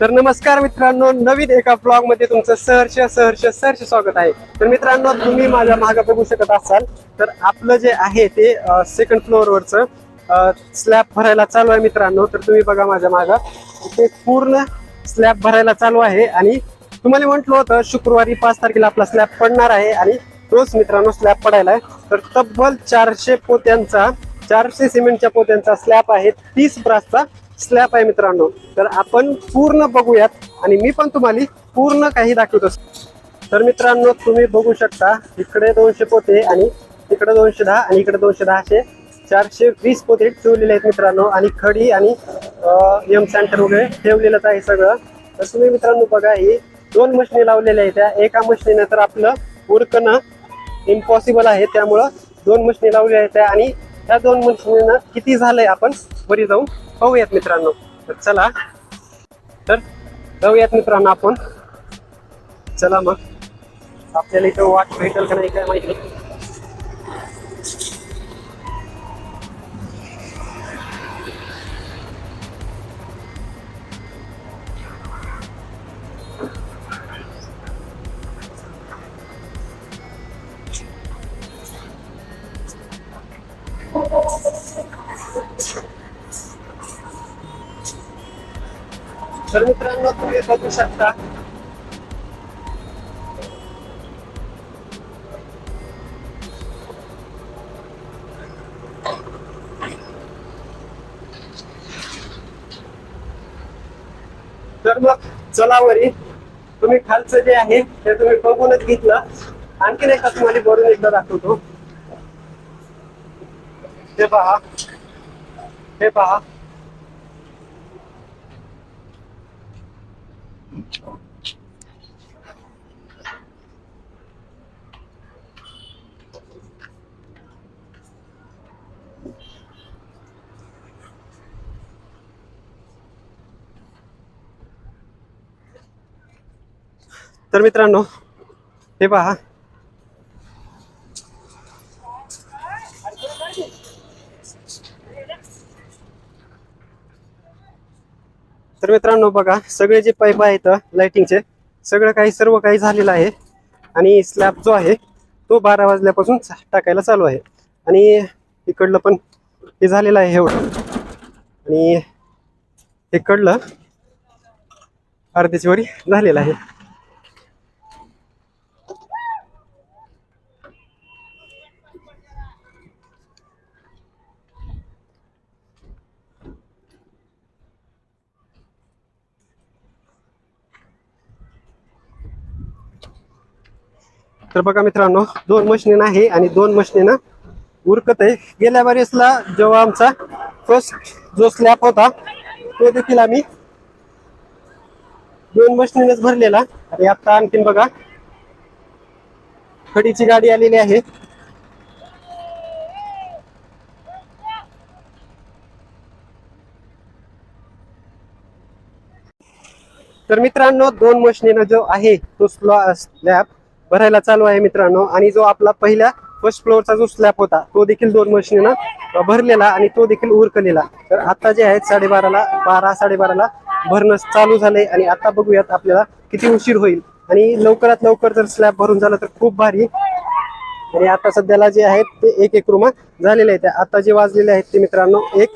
तर नमस्कार मित्रांनो नवीन एका ब्लॉगमध्ये तुमचं सहर्ष सहर्ष सहर्ष स्वागत आहे. तर मित्रांनो तुम्ही माझ्या मागे बघू शकत असाल. तर आपलं जे आहे ते सेकंड फ्लोअरवरचं स्लॅब भरायला चालू आहे मित्रांनो. तर तुम्ही बघा माझ्या मागं. ते पूर्ण स्लॅब भरायला चालू आहे आणि तुम्हाला म्हटलं होतं शुक्रवारी पाच तारखेला आपला स्लॅब पडणार आहे आणि तोच मित्रांनो स्लॅब पडायला आहे. तर तब्बल चारशे पोत्यांचा चारशे सिमेंटच्या पोत्यांचा स्लॅब आहे. तीस ब्रासचा स्लॅब आहे मित्रांनो. तर आपण पूर्ण बघूयात आणि मी पण तुम्हाला पूर्ण काही दाखवत. असतो तर मित्रांनो तुम्ही बघू शकता इकडे दोनशे पोते आणि इकडे दोनशे दहा आणि इकडे दोनशे दहा असे चारशे वीस पोते ठेवलेले आहेत मित्रांनो. आणि खडी आणि एम सेंटर वगैरे ठेवलेलंच आहे सगळं. तर तुम्ही मित्रांनो बघा ही दोन मशिनी लावलेल्या आहेत. त्या एका मशिनीनं तर आपलं उरकणं इम्पॉसिबल आहे. त्यामुळं दोन मशिनी लावल्या आहेत त्या आणि त्या दोन मशिनीनं किती झालंय आपण वरी जाऊन पाहूयात मित्रांनो. तर चला. तर जाऊयात मित्रांनो आपण. चला मग. आपल्याला इथं वाट भेटेल का नाही काय माहिती. तर मित्रांनो तुम्ही बघू शकता. तर मग चलावरी तुम्ही खालचं जे आहे ते तुम्ही बघूनच घेतलं. आणखीन एका तुम्हाला म्हणजे बरोबर एकदा दाखवतो. हे पहा. हे पहा. तर मित्रांनो हे पहा. तर मित्रांनो बघा सगळे जे पाईप आहेत लाइटिंगचे सगळं काही सर्व काही झालेलं आहे. आणि स्लॅब जो आहे तो बारा वाजल्यापासून टाकायला चालू आहे. आणि इकडलं पण हे झालेलं आहे एवढं. आणि इकडलं अर्ध्याची वरी झालेलं आहे. तर बघा मित्रांनो दोन मशीन आहे आणि दोन मशीन उरकत आहे. गेल्या वेळेसला जेव्हा आमचा फर्स्ट जो स्लॅब होता तो देखील आम्ही दोन मशीनच भरलेला. आणि आता आणखीन बघा खडीची गाडी आलेली आहे. तर मित्रांनो दोन मशीन जो आहे तो स्लॅब भरायला चालू आहे मित्रांनो. आणि जो आपला पहिल्या फर्स्ट फ्लोअरचा जो स्लॅब होता तो देखील दोन मशिनीनं भरलेला आणि तो देखील उरकलेला. तर आता जे आहेत साडेबाराला बारा साडेबाराला भरणं चालू झालंय. आणि आता बघूयात आपल्याला किती उशीर होईल. आणि लवकरात लवकर जर स्लॅब भरून झालं तर खूप भारी. आणि आता सध्याला जे आहेत ते एक एक रुमा झालेले आहेत. आता जे वाजलेले आहेत ते मित्रांनो एक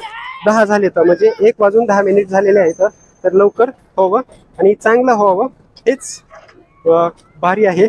दहा झाले तर म्हणजे एक वाजून दहा मिनिट झालेले आहेत. तर लवकर व्हावं आणि चांगलं व्हावं हेच भारी आहे.